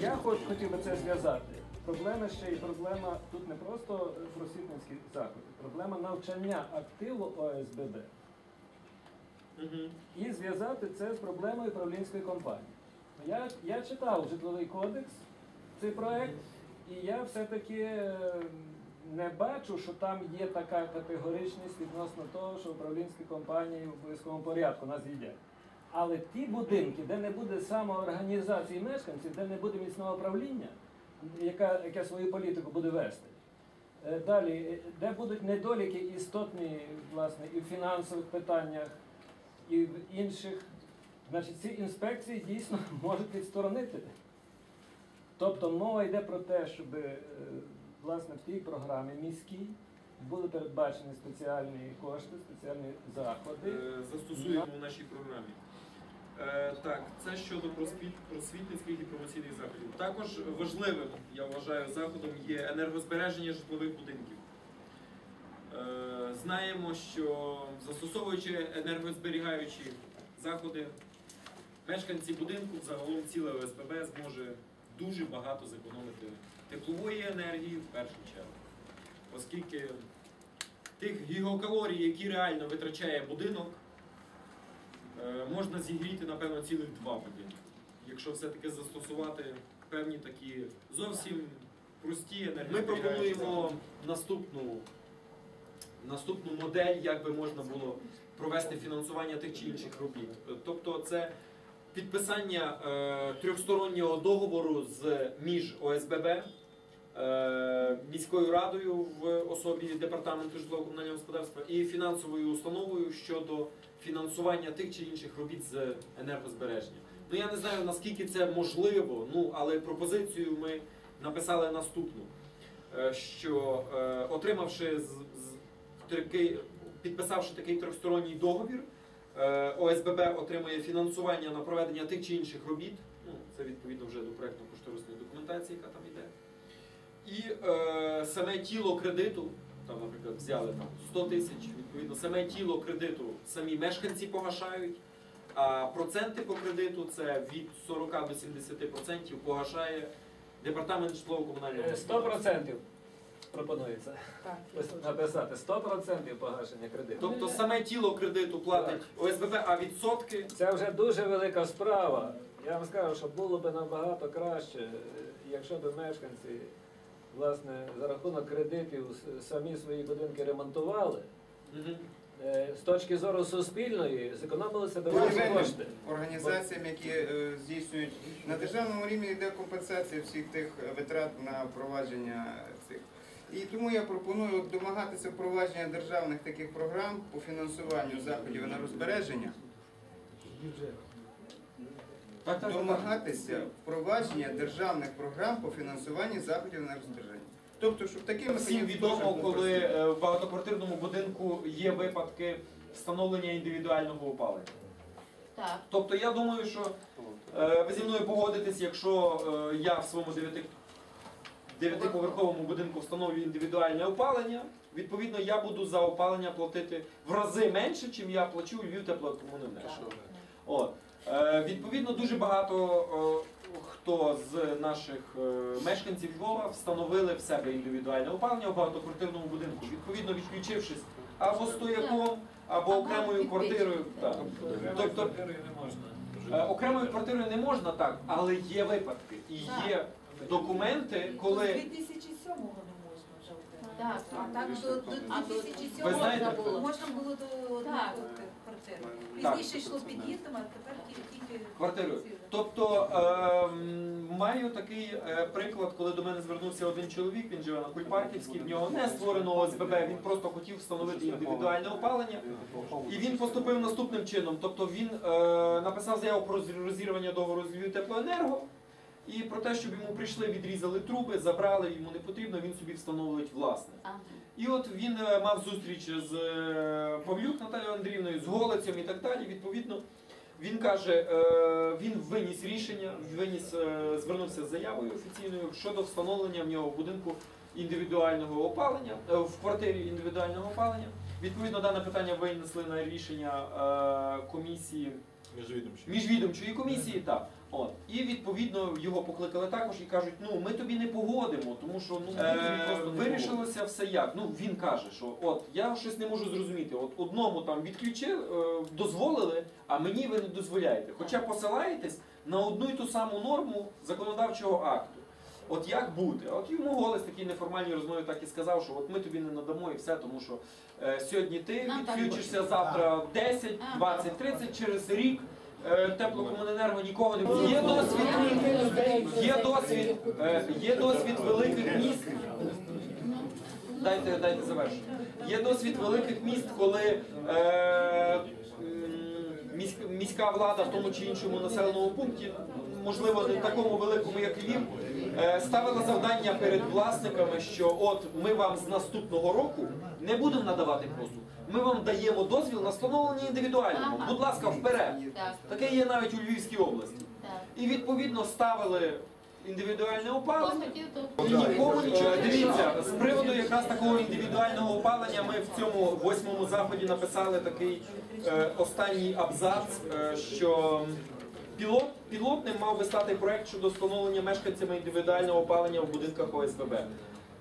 я хоч хотів би це зв'язати. Проблема ще і проблема тут не просто просвітницькі заходи, проблема навчання активу ОСББ. Мгм. І зв'язати це з проблемою управлінської компанії. Я, я читав житловий кодекс, цей проект, і я все-таки е, не бачу, що там є така категоричність відносно того, що управлінські компанії в обов'язковому порядку нас їдять. Але ті будинки, де не буде самоорганізації мешканців, де не буде міцного управління, яка, яке свою політику буде вести. Е, Далі, е, де будуть недоліки істотні, власне, і в фінансових питаннях, і в інших, значить, ці інспекції дійсно можуть відсторонити. Тобто мова йде про те, щоб е, власне в тій програмі міській були передбачені спеціальні кошти, спеціальні заходи. Е, застосуємо в нашій програмі. Е, Так, це щодо просвітницьких і промоційних заходів. Також важливим, я вважаю, заходом є енергозбереження житлових будинків. Е, Знаємо, що застосовуючи енергозберігаючі заходи, мешканці будинку, загалом ціле ОСББ зможе дуже багато зекономити теплової енергії в першу чергу. Оскільки тих гігакалорій, які реально витрачає будинок, е, можна зігріти, напевно, цілих два будинки. Якщо все-таки застосувати певні такі зовсім прості Ми пропонуємо наступну, наступну модель, як би можна було провести фінансування тих чи інших робіт. Тобто це підписання е, трьохстороннього договору з між ОСББ, міською радою в особі департаменту житлово-комунального господарства і фінансовою установою щодо фінансування тих чи інших робіт з енергозбереження. Ну я не знаю наскільки це можливо, ну але пропозицію ми написали наступну, е, що е, отримавши з, з такий, підписавши такий трьохсторонній договір, е, ОСББ отримує фінансування на проведення тих чи інших робіт. Ну, це відповідно вже до проєктно-кошторисної документації, яка там йде. І е, саме тіло кредиту, там, наприклад, взяли там 100 тисяч, відповідно, саме тіло кредиту самі мешканці погашають, а проценти по кредиту це від 40 до 70% погашає департамент житлово-комунального Е, господарства. 100% пропонується написати 100% погашення кредиту. Тобто саме тіло кредиту платить ОСББ, а відсотки Це вже дуже велика справа. Я вам скажу, що було б набагато краще, е, якщо б мешканці власне, за рахунок кредитів самі свої будинки ремонтували. Е, З точки зору суспільної зекономили себе кошти. організаціям, які е, здійснюють на державному рівні йде компенсація всіх тих витрат на впровадження цих. І тому я пропоную домагатися впровадження державних таких програм по фінансуванню заходів енергозбереження, Так, так, так. домагатися впровадження державних програм по фінансуванню заходів енергозбереження. Тобто, щоб такі Всім відомо, коли е, в багатоквартирному будинку є випадки встановлення індивідуального опалення. Так. Тобто я думаю, що е, ви зі мною погодитесь, якщо е, я в своєму дев'яти- дев'ятиповерховому будинку встановлюю індивідуальне опалення, відповідно я буду за опалення платити в рази менше, чим я плачу у Львів теплокомуненерго. От. Відповідно, дуже багато е, хто з наших е, мешканців Львова встановили в себе індивідуальне опалення в багатоквартирному будинку, відповідно відключившись або стояком, або окремою квартирою. Так. Тобто можна. е, окремою квартирою не можна так, але є випадки і є документи, коли 2007-го не можна вже окремо. Так, А так до, до 2007 Ви можна було. Можна було до квартири. Пізніше йшло під'їздом, а тепер тільки квартирою. Тобто ем, маю такий е, приклад, коли до мене звернувся один чоловік, він живе на Кульпарківській, в нього не створено ОСББ, він просто хотів встановити індивідуальне опалення. І він поступив наступним чином. Тобто він е, написав заяву про розірвання договору з Львів теплоенерго. І про те, щоб йому прийшли, відрізали труби, забрали, йому не потрібно, він собі встановить власне. Ага. І от він е, мав зустріч з е, Павлюк Наталією Андріївною, з Голицем і так далі. Відповідно, він каже, е, він виніс рішення, виніс, звернувся з заявою офіційною щодо встановлення в нього в будинку індивідуального опалення, в квартирі індивідуального опалення. Відповідно, дане питання винесли на рішення комісії Міжвідомчі. міжвідомчої комісії, так. От. І відповідно його покликали також і кажуть, ну ми тобі не погодимо, тому що ну ми тобі просто не вирішилося все як. Ну він каже, що от я щось не можу зрозуміти. От одному там відключили, е, дозволили, а мені ви не дозволяєте. Хоча посилаєтесь на одну й ту саму норму законодавчого акту. От як бути? От йому голос в такій неформальній розмові так і сказав, що от ми тобі не надамо і все, тому що е, сьогодні ти Нам так відключишся завтра в 10, 20, 30, через рік е, теплокомуненерго нікого не буде. Є досвід, є досвід, е, є досвід великих міст. Дайте, дайте завершу. Є досвід великих міст, коли е, м, міська влада в тому чи іншому населеному пункті, можливо, не такому великому, як Львів, е, ставила завдання перед власниками, що от ми вам з наступного року не будемо надавати послуг. Ми вам даємо дозвіл на встановлення індивідуального. Будь ласка, вперед. Таке є навіть у Львівській області. І відповідно ставили індивідуальне опалення. І нікому нічого дивіться. З приводу якраз такого індивідуального опалення ми в цьому восьмому заході написали такий е, останній абзац, е, що пілот, пілотним мав би стати проект щодо встановлення мешканцями індивідуального опалення в будинках ОСББ.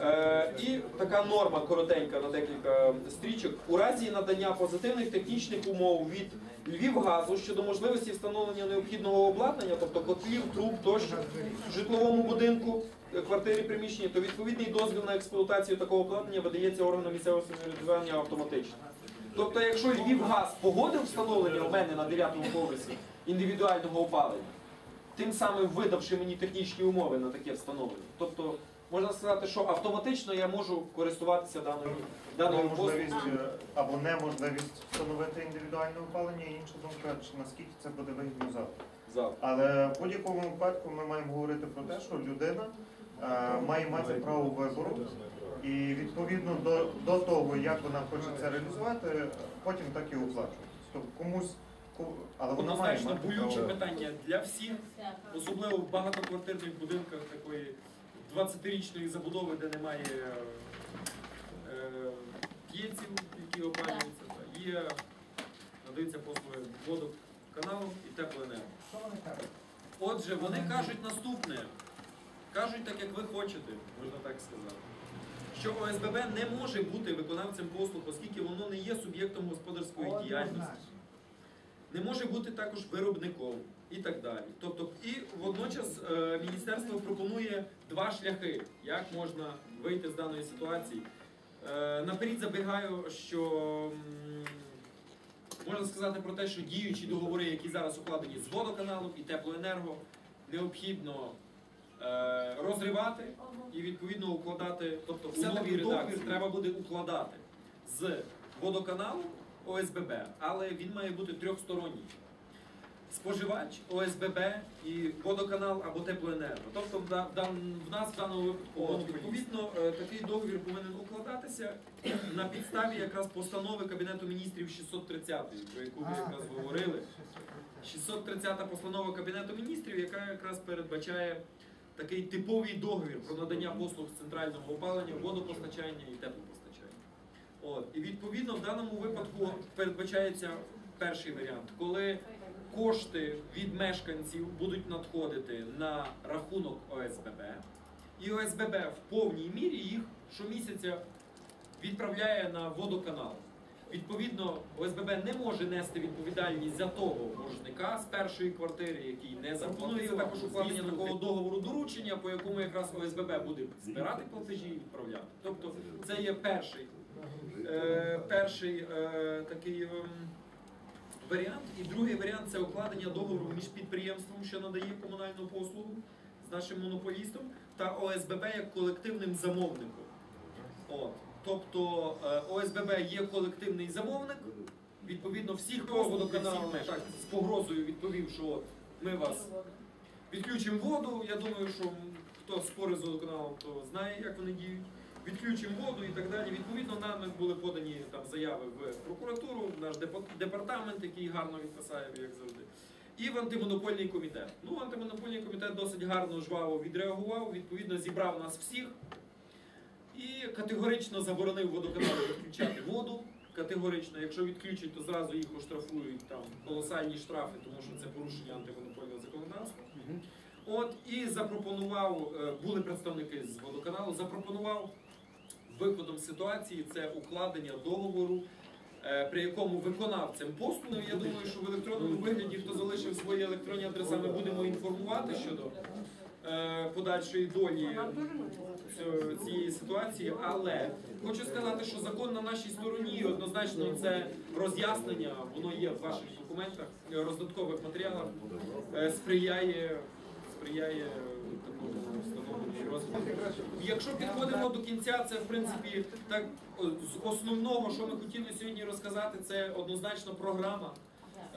Е, і така норма коротенька на декілька стрічок. У разі надання позитивних технічних умов від Львівгазу щодо можливості встановлення необхідного обладнання, тобто котлів, труб тощо в житловому будинку, е, квартирі, приміщенні, то відповідний дозвіл на експлуатацію такого обладнання видається органам місцевого самоврядування автоматично. Тобто, якщо Львівгаз погодив встановлення у мене на 9 поверсі індивідуального опалення, тим самим видавши мені технічні умови на таке встановлення. Тобто, можна сказати, що автоматично я можу користуватися даною, даною Або можливість е, або неможливість встановити індивідуальне опалення, і інша думка, чи наскільки це буде вигідно завтра. Завтра. Але в будь-якому випадку ми маємо говорити про те, що людина е, має мати право вибору, і відповідно до, до того, як вона хоче це реалізувати, потім так і оплачувати. Тобто комусь, ко- але вона має Однозначно мати болюче право. питання для всіх, особливо в багатоквартирних будинках такої 20-річної забудови, де немає е, п'єців, які опалюються. Та Є надаються послуги водоканалу і теплоенерго. Отже, вони кажуть наступне. Кажуть так, як ви хочете, можна так сказати. Що ОСББ не може бути виконавцем послуг, оскільки воно не є суб'єктом господарської діяльності не може бути також виробником і так далі. Тобто, і водночас е, міністерство пропонує два шляхи, як можна вийти з даної ситуації. Е, наперед забігаю, що можна сказати про те, що діючі договори, які зараз укладені з водоканалом і теплоенерго, необхідно е, розривати і відповідно укладати, тобто все такий договір треба буде укладати з водоканалом ОСББ, але він має бути трьохсторонній. Споживач, ОСББ і водоканал або теплоенерго. Тобто в, нас в даному випадку відповідно е, такий договір повинен укладатися на підставі якраз постанови Кабінету міністрів 630, про яку ви якраз говорили. 630 постанова Кабінету міністрів, яка якраз передбачає такий типовий договір про надання послуг з центрального опалення, водопостачання і теплопостачання. От. І відповідно в даному випадку передбачається перший варіант, коли кошти від мешканців будуть надходити на рахунок ОСББ, і ОСББ в повній мірі їх щомісяця відправляє на водоканал. Відповідно, ОСББ не може нести відповідальність за того боржника з першої квартири, який не заплатив. також укладення такого договору доручення, по якому якраз ОСББ буде збирати платежі і відправляти. Тобто це є перший, перший е, такий. ем, Варіант і другий варіант це укладення договору між підприємством, що надає комунальну послугу з нашим монополістом, та ОСББ як колективним замовником. От. Тобто е, ОСББ є колективний замовник, відповідно всіх послуг водоканалу так, з погрозою відповів, що ми вас відключимо воду. Я думаю, що хто спорить з водоканалом, то знає, як вони діють. Відключимо воду і так далі. Відповідно, нами були подані там заяви в прокуратуру, в наш департамент, який гарно відписає, як завжди. І в антимонопольний комітет. Ну, антимонопольний комітет досить гарно жваво відреагував, відповідно, зібрав нас всіх і категорично заборонив водоканалу відключати воду. категорично, якщо відключать, то зразу їх оштрафують там колосальні штрафи, тому що це порушення антимонопольного законодавства. От і запропонував, е, були представники з водоканалу, запропонував виходом ситуації це укладення договору, е, при якому виконавцем послуги, я думаю, що в електронному вигляді, хто залишив свої електронні адреса, ми будемо інформувати щодо е, подальшої долі цієї ситуації. Але хочу сказати, що закон на нашій стороні однозначно це роз'яснення, воно є в ваших документах, роздаткових матеріалах, е, сприяє, сприяє такому. Якщо підходимо до кінця, це в принципі так з основного, що ми хотіли сьогодні розказати, це однозначно програма.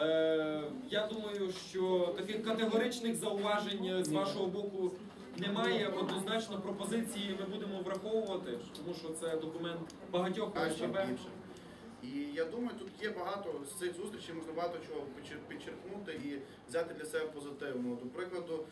Е, я думаю, що таких категоричних зауважень з вашого боку немає. Однозначно пропозиції ми будемо враховувати, тому що це документ багатьох ОСБ. І я думаю, тут є багато з цих зустрічей, можна багато чого підчер- підчеркнути і взяти для себе позитивного. До прикладу,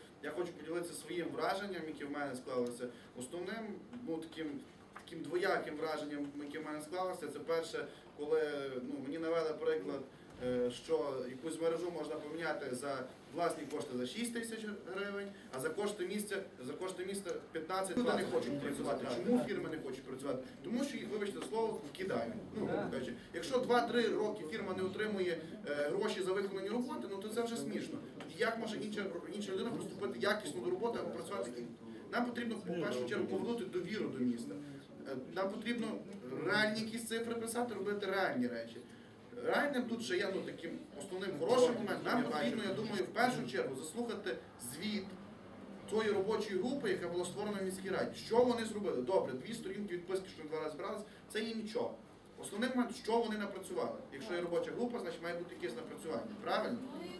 хочу поділитися своїм враженням, яке в мене склалося. Основним, ну таким таким двояким враженням, яке в мене склалося, це перше, коли ну, мені навели приклад, е, що якусь мережу можна поміняти за власні кошти за 6 тисяч гривень, а за кошти місця за кошти міста 15 Люди не хочуть працювати. Чому фірми не хочуть працювати? Тому що їх, вибачте слово, кидають. Ну, кажучи, якщо 2-3 роки фірма не отримує е, гроші за виконані роботи, ну то це вже смішно. Тоді як може інша, інша людина приступити якісно до роботи або працювати? Нам потрібно в першу чергу повернути довіру до міста. Е, Нам потрібно реальні якісь цифри писати, робити реальні речі. Реальним тут ще є ну, таким основним хорошим моментом. Нам потрібно, я думаю, в першу чергу заслухати звіт тої робочої групи, яка була створена в міській раді. Що вони зробили? Добре, дві сторінки відписки, що два рази збиралися, це є нічого. Основний момент, що вони напрацювали. Якщо є робоча група, значить має бути якесь напрацювання. Правильно?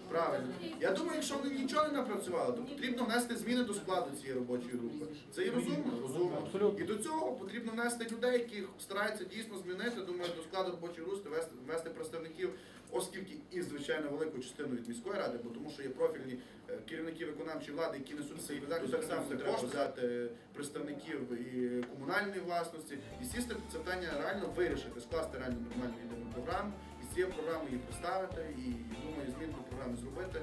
Правильно. Я думаю, якщо вони нічого не напрацювали, то потрібно внести зміни до складу цієї робочої групи. Це і розумно, розумно. І до цього потрібно внести людей, які стараються дійсно змінити, думаю, до складу робочої групи вести представників, оскільки і звичайно велику частину від міської ради, бо тому що є профільні е, керівники виконавчої влади, які несуть свої відповідальність, так само також взяти представників і комунальної власності, і сісти це питання реально вирішити, скласти реально нормальну єдину програму, і з цією програмою її представити, і думаю, змін до програми зробити,